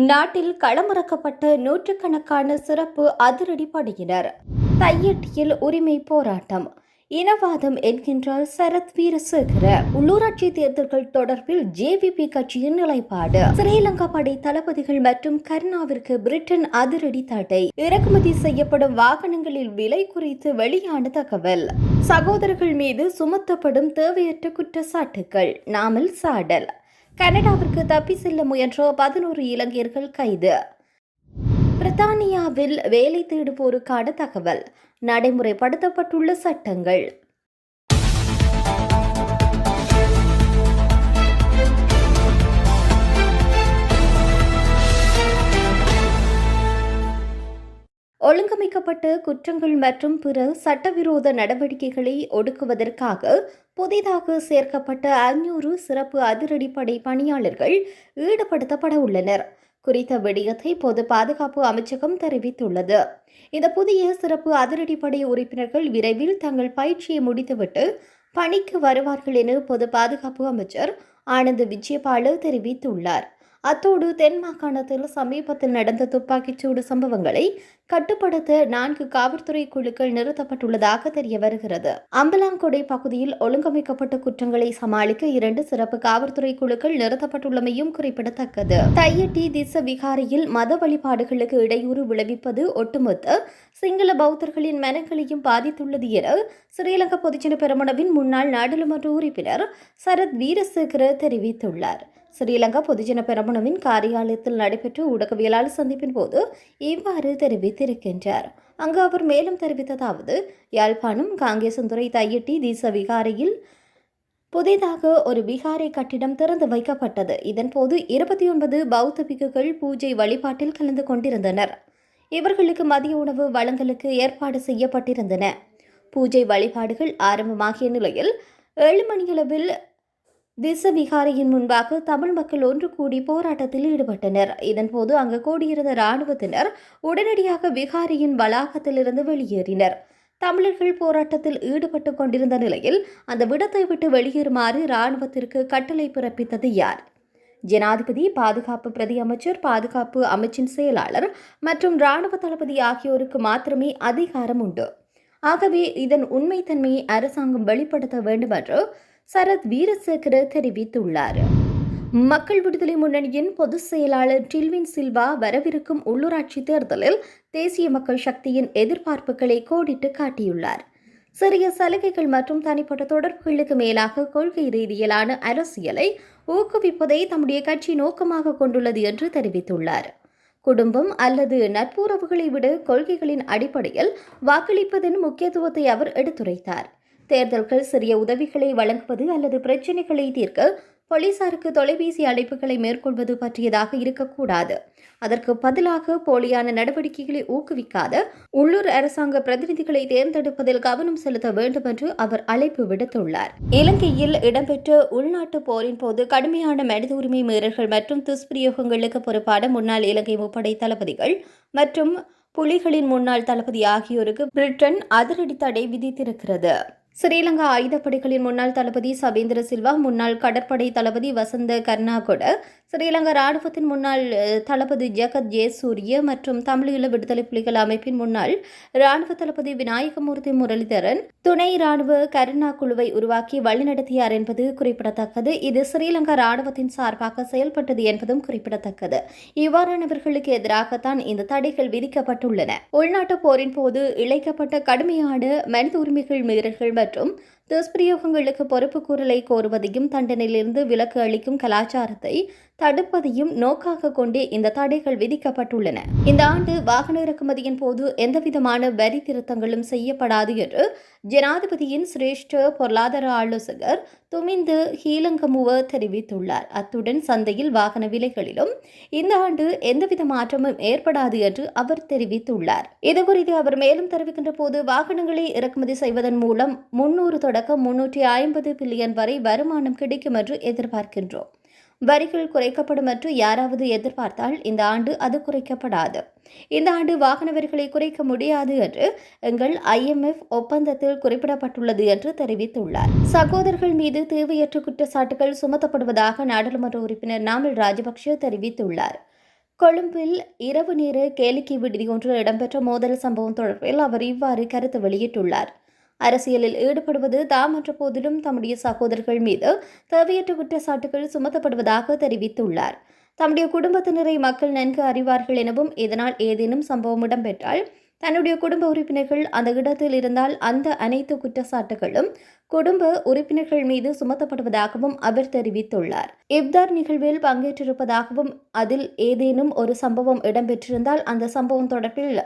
நாட்டில் களமிறக்கப்பட்ட நூற்றுக்கணக்கான சிறப்பு அதிரடி படையினர். தையட்டியில் உரிமை போராட்டம். இனவாதம் என்கின்றார் சரத் வீரசேகர. உள்ளூராட்சி தேர்தல்கள் தொடர்பில் ஜேவிபி கட்சியின் நிலைப்பாடு. ஸ்ரீலங்கா படை தளபதிகள் மற்றும் கருணாவிற்கு பிரிட்டன் அதிரடி தடை. இறக்குமதி செய்யப்படும் வாகனங்களில் விலை குறித்து வெளியான தகவல். சகோதரர்கள் மீது சுமத்தப்படும் தேவையற்ற குற்றச்சாட்டுகள். நாமல் சாடல். கனடாவிற்கு தப்பி செல்ல முயன்ற பதினோரு இலங்கையர்கள் கைது. பிரித்தானியாவில் வேலை தேடுவோருக்கான தகவல். நடைமுறைப்படுத்தப்பட்டுள்ள சட்டங்கள். ஒழுங்கமைக்கப்பட்ட குற்றங்கள் மற்றும் பிற சட்டவிரோத நடவடிக்கைகளை ஒடுக்குவதற்காக புதிதாக சேர்க்கப்பட்ட அஞ்சூறு சிறப்பு அதிரடிப்படை பணியாளர்கள் ஈடுபடுத்தப்பட உள்ளனர். குறித்த விடயத்தை பொது பாதுகாப்பு அமைச்சகம் தெரிவித்துள்ளது. இந்த புதிய சிறப்பு அதிரடிப்படை உறுப்பினர்கள் விரைவில் தங்கள் பயிற்சியை முடித்துவிட்டு பணிக்கு வருவார்கள் என பொது பாதுகாப்பு அமைச்சர் ஆனந்த் விஜயபாலு தெரிவித்துள்ளார். அத்தோடு தென் மாகாணத்தில் சமீபத்தில் நடந்த துப்பாக்கிச்சூடு சம்பவங்களை கட்டுப்படுத்த நான்கு காவல்துறை குழுக்கள் நிறுத்தப்பட்டுள்ளதாக தெரிய வருகிறது. அம்பலாங்கொடை பகுதியில் ஒழுங்கமைக்கப்பட்ட குற்றங்களை சமாளிக்க இரண்டு சிறப்பு காவல்துறை குழுக்கள் நிறுத்தப்பட்டுள்ளமையும் குறிப்பிடத்தக்கது. தையட்டி திச விகாரியில் மத வழிபாடுகளுக்கு இடையூறு விளைவிப்பது ஒட்டுமொத்த சிங்கள பௌத்தர்களின் மனங்களையும் பாதித்துள்ளது என ஸ்ரீலங்கா பொதுஜன பெருமனவின் முன்னாள் நாடாளுமன்ற உறுப்பினர் சரத் வீரசேகர தெரிவித்துள்ளார். ஸ்ரீலங்கா பொதுஜன பெரமுனவின் காரியாலயத்தில் நடைபெற்ற ஊடகவியலாளர் சந்திப்பின் போது இவ்வாறு தெரிவித்திருக்கின்றார். அங்கு அவர் மேலும் தெரிவித்ததாவது யாழ்ப்பாணம் காங்கேசந்துறை தையட்டி தீச விகாரையில் புதிதாக ஒரு விகாரை கட்டிடம் திறந்து வைக்கப்பட்டது. இதன்போது இருபத்தி ஒன்பது பௌத்த பிக்குகள் பூஜை வழிபாட்டில் கலந்து கொண்டிருந்தனர். இவர்களுக்கு மதிய உணவு வழங்கலுக்கு ஏற்பாடு செய்யப்பட்டிருந்தன. பூஜை வழிபாடுகள் ஆரம்பமாகிய நிலையில் ஏழு மணியளவில் திச விகாரியின் முன்பாக தமிழ் மக்கள் ஒன்று கூடி போராட்டத்தில் ஈடுபட்டனர். இதன்போது அங்கு கூடியிருந்த இராணுவத்தினர் உடனடியாக விகாரியின் வளாகத்திலிருந்து வெளியேறினர். தமிழர்கள் போராட்டத்தில் ஈடுபட்டு கொண்டிருந்த நிலையில் அந்த விடத்தை விட்டு வெளியேறுமாறு இராணுவத்திற்கு கட்டளை பிறப்பித்தது யார்? ஜனாதிபதி பாதுகாப்பு பிரதி அமைச்சர் பாதுகாப்பு அமைச்சின் செயலாளர் மற்றும் இராணுவ தளபதி ஆகியோருக்கு மாத்திரமே அதிகாரம் உண்டு. ஆகவே இதன் உண்மைத்தன்மையை அரசாங்கம் வெளிப்படுத்த வேண்டும் என்று சரத் வீரசேகர தெரிவித்துள்ளார். மக்கள் விடுதலை முன்னணியின் பொதுச் செயலாளர் டில்வின் சில்வா வரவிருக்கும் உள்ளூராட்சி தேர்தலில் தேசிய மக்கள் சக்தியின் எதிர்பார்ப்புகளை கோடிட்டு காட்டியுள்ளார். சிறிய சலுகைகள் மற்றும் தனிப்பட்ட தொடர்புகளுக்கு மேலாக கொள்கை ரீதியிலான அரசியலை ஊக்குவிப்பதை தம்முடைய கட்சி நோக்கமாக கொண்டுள்ளது என்று தெரிவித்துள்ளார். குடும்பம் அல்லது நட்புறவுகளை விட கொள்கைகளின் அடிப்படையில் வாக்களிப்பதன் முக்கியத்துவத்தை அவர் எடுத்துரைத்தார். தேர்தல்கள் சிறிய உதவிகளை வழங்குவது அல்லது பிரச்சினைகளை தீர்க்க போலீசாருக்கு தொலைபேசி அழைப்புகளை மேற்கொள்வது பற்றியதாக இருக்கக்கூடாது. அதற்கு பதிலாக போலியான நடவடிக்கைகளை ஊக்குவிக்காத உள்ளூர் அரசாங்க பிரதிநிதிகளை தேர்ந்தெடுப்பதில் கவனம் செலுத்த வேண்டும் என்று அவர் அழைப்பு விடுத்துள்ளார். இலங்கையில் இடம்பெற்ற உள்நாட்டு போரின் போது கடுமையான மனித உரிமை மீறல்கள் மற்றும் துஷ்பிரயோகங்களுக்கு பொறுப்பான முன்னாள் இலங்கை முப்படை தளபதிகள் மற்றும் புலிகளின் முன்னாள் தளபதி ஆகியோருக்கு பிரிட்டன் அதிரடி தடை விதித்திருக்கிறது. ஸ்ரீலங்கா ஆயுதப்படைகளின் முன்னாள் தளபதி சபேந்திர சில்வா முன்னாள் கடற்படை தளபதி வசந்த கர்ணாகொட ஸ்ரீலங்கா ராணுவத்தின் முன்னாள் தளபதி ஜெகத் ஜெயசூரிய மற்றும் தமிழீழ விடுதலை புலிகள் அமைப்பின் முன்னாள் ராணுவ தளபதி விநாயகமூர்த்தி முரளிதரன் துணை ராணுவ கருணா குழுவை உருவாக்கி வழிநடத்தியார் என்பது குறிப்பிடத்தக்கது. இது ஸ்ரீலங்கா ராணுவத்தின் சார்பாக செயல்பட்டது என்பதும் குறிப்பிடத்தக்கது. இவ்வாறானவர்களுக்கு எதிராகத்தான் இந்த தடைகள் விதிக்கப்பட்டுள்ளன. உள்நாட்டு போரின் போது இழைக்கப்பட்ட கடுமையான மனித உரிமைகள் மீறல்கள் மற்றும் துஷ்பிரயோகங்களுக்கு பொறுப்பு கூறலை கோருவதையும் தண்டனையிலிருந்து விலக்கு அளிக்கும் கலாச்சாரத்தை தடுப்பதையும் நோக்காக கொண்டே இந்த தடைகள் விதிக்கப்பட்டுள்ளன. இந்த ஆண்டு வாகன இறக்குமதியின் போது எந்தவிதமான வரி திருத்தங்களும் செய்யப்படாது என்று ஜனாதிபதியின் சிரேஷ்ட பொருளாதார ஆலோசகர் துமிந்து ஹீலங்கமுவ தெரிவித்துள்ளார். அத்துடன் சந்தையில் வாகன விலைகளிலும் இந்த ஆண்டு எந்தவித மாற்றமும் ஏற்படாது என்று அவர் தெரிவித்துள்ளார். இதுகுறித்து அவர் மேலும் தெரிவிக்கின்ற போது வாகனங்களை இறக்குமதி செய்வதன் மூலம் முன்னூறு அடக்கம் முன்னூற்றி ஐம்பது பில்லியன் வரை வருமானம் கிடைக்கும் என்று எதிர்பார்க்கின்றோம். வரிகள் குறைக்கப்படும் என்று யாராவது எதிர்பார்த்தால் இந்த ஆண்டு அது குறைக்கப்படாது. இந்த ஆண்டு வாகன வரிகளை குறைக்க முடியாது என்று எங்கள் ஐஎம்எஃப் ஒப்பந்தத்தில் குறிப்பிடப்பட்டுள்ளது என்று தெரிவித்துள்ளார். சகோதரர்கள் மீது தேவையற்ற குற்றச்சாட்டுகள் சுமத்தப்படுவதாக நாடாளுமன்ற உறுப்பினர் நாமல் ராஜபக்ஷ தெரிவித்துள்ளார். கொழும்பில் இரவு நேர கேளிக்கை விடுதி ஒன்றில் இடம்பெற்ற மோதல் சம்பவம் தொடர்பில் அவர் இவ்வாறு கருத்து வெளியிட்டுள்ளார். அரசியலில் ஈடுபடுவது தாம் போதிலும் தம்முடைய சகோதரர்கள் மீது தேவையற்ற குற்றச்சாட்டுகள் சுமத்தப்படுவதாக தெரிவித்துள்ளார். தம்முடைய குடும்பத்தினரை மக்கள் நன்கு அறிவார்கள் எனவும் இதனால் ஏதேனும் சம்பவம் இடம்பெற்றால் தன்னுடைய குடும்ப உறுப்பினர்கள் அந்த இடத்தில் இருந்தால் அந்த அனைத்து குற்றச்சாட்டுகளும் குடும்ப உறுப்பினர்கள் மீது சுமத்தப்படுவதாகவும் அவர் தெரிவித்துள்ளார். இப்தார் நிகழ்வில் பங்கேற்றிருப்பதாகவும் அதில் ஏதேனும் ஒரு சம்பவம் இடம்பெற்றிருந்தால் அந்த சம்பவம் தொடர்பில்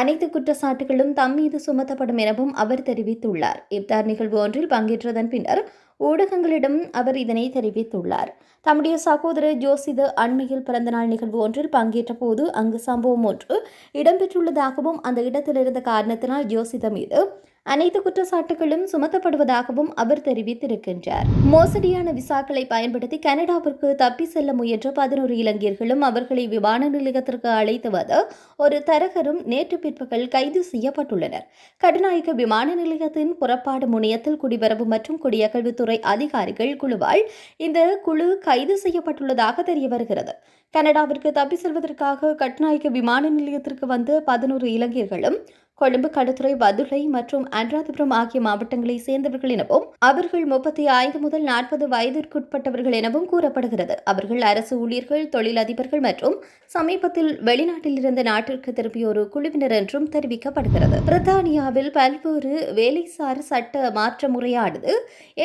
அனைத்து குற்றச்சாட்டுகளும் தம் மீது சுமத்தப்படும் எனவும் அவர் தெரிவித்துள்ளார். இப்தார் நிகழ்வு ஒன்றில் பங்கேற்றதன் பின்னர் ஊடகங்களிடம் அவர் இதனை தெரிவித்துள்ளார். தம்முடைய சகோதரர் ஜோசித அண்மையில் பிறந்தநாள் நிகழ்வு ஒன்றில் பங்கேற்ற போது அங்கு சம்பவம் ஒன்று இடம்பெற்றுள்ளதாகவும் அந்த இடத்தில் இருந்த காரணத்தினால் ஜோசித மீது அனைத்து குற்றச்சாட்டுகளும் சுமத்தப்படுவதாகவும் அவர் தெரிவித்திருக்கின்றார். மோசடியான விசாக்களை பயன்படுத்தி கனடாவிற்கு தப்பி செல்ல முயன்ற பதினோரு இளைஞர்களும் அவர்களை விமான நிலையத்திற்கு அழைத்து வந்த ஒரு தரகரும் நேற்று பிற்பகல் கைது செய்யப்பட்டுள்ளனர். கடுநாயக்க விமான நிலையத்தின் புறப்பாடு முனையத்தில் குடிவரவு மற்றும் குடியகழ்வுத்துறை அதிகாரிகள் குழுவால் இந்த குழு கைது செய்யப்பட்டுள்ளதாக தெரிய வருகிறது. கனடாவிற்கு தப்பி செல்வதற்காக கட்நாயக்க விமான நிலையத்திற்கு வந்த பதினோரு இளைஞர்களும் கொழும்பு கடற்துறை வதுளை மற்றும் அனுராதபுரம் ஆகிய மாவட்டங்களை சேர்ந்தவர்கள் எனவும் அவர்கள் முப்பத்தி ஐந்து முதல் நாற்பது வயதிற்குட்பட்டவர்கள் எனவும் கூறப்படுகிறது. அவர்கள் அரசு ஊழியர்கள் தொழிலதிபர்கள் மற்றும் சமீபத்தில் வெளிநாட்டில் இருந்த நாட்டிற்கு திரும்பிய ஒரு குழுவினர் என்றும் தெரிவிக்கப்படுகிறது. பிரித்தானியாவில் பல்வேறு வேலைசார் சட்ட மாற்ற முறையானது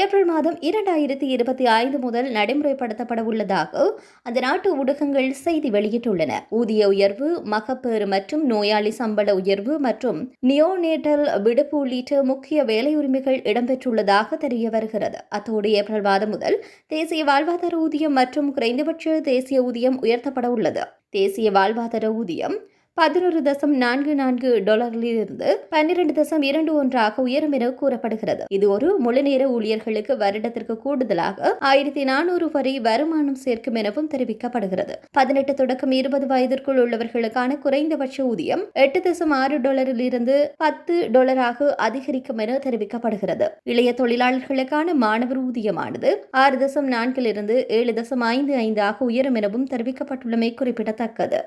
ஏப்ரல் மாதம் இரண்டாயிரத்தி இருபத்தி ஐந்து முதல் நடைமுறைப்படுத்தப்பட உள்ளதாக அந்த நாட்டு ஊடகங்கள் செய்தி வெளியிட்டுள்ளன. ஊதிய உயர்வு மகப்பேறு மற்றும் நோயாளி சம்பள உயர்வு மற்றும் நியோநேட்டல் விடுப்பு உள்ளிட்ட முக்கிய வேலை உரிமைகள் இடம்பெற்றுள்ளதாக தெரிய வருகிறது. அத்தோடு ஏப்ரல் மாதம் முதல் தேசிய வாழ்வாதார ஊதியம் மற்றும் குறைந்தபட்ச தேசிய ஊதியம் உயர்த்தப்பட உள்ளது. தேசிய வாழ்வாதார ஊதியம் பதினொரு தசம் நான்கு நான்கு டாலரிலிருந்து பன்னிரண்டு தசம் இரண்டு ஒன்றாக உயரும் என கூறப்படுகிறது. இது ஒரு முழுநேர ஊழியர்களுக்கு வருடத்திற்கு கூடுதலாக ஆயிரத்தி நானூறு வரை வருமானம் சேர்க்கும் எனவும் தெரிவிக்கப்படுகிறது. பதினெட்டு தொடக்கம் இருபது வயதிற்குள் உள்ளவர்களுக்கான குறைந்தபட்ச ஊதியம் எட்டு தசம் ஆறு டாலரில் இருந்து பத்து டாலராக அதிகரிக்கும் என தெரிவிக்கப்படுகிறது. இளைய தொழிலாளர்களுக்கான மாணவர் ஊதியமானது ஆறு தசம் நான்கிலிருந்து ஏழு தசம் ஐந்து ஐந்தாக உயரும் எனவும் தெரிவிக்கப்பட்டுள்ளமை குறிப்பிடத்தக்கது.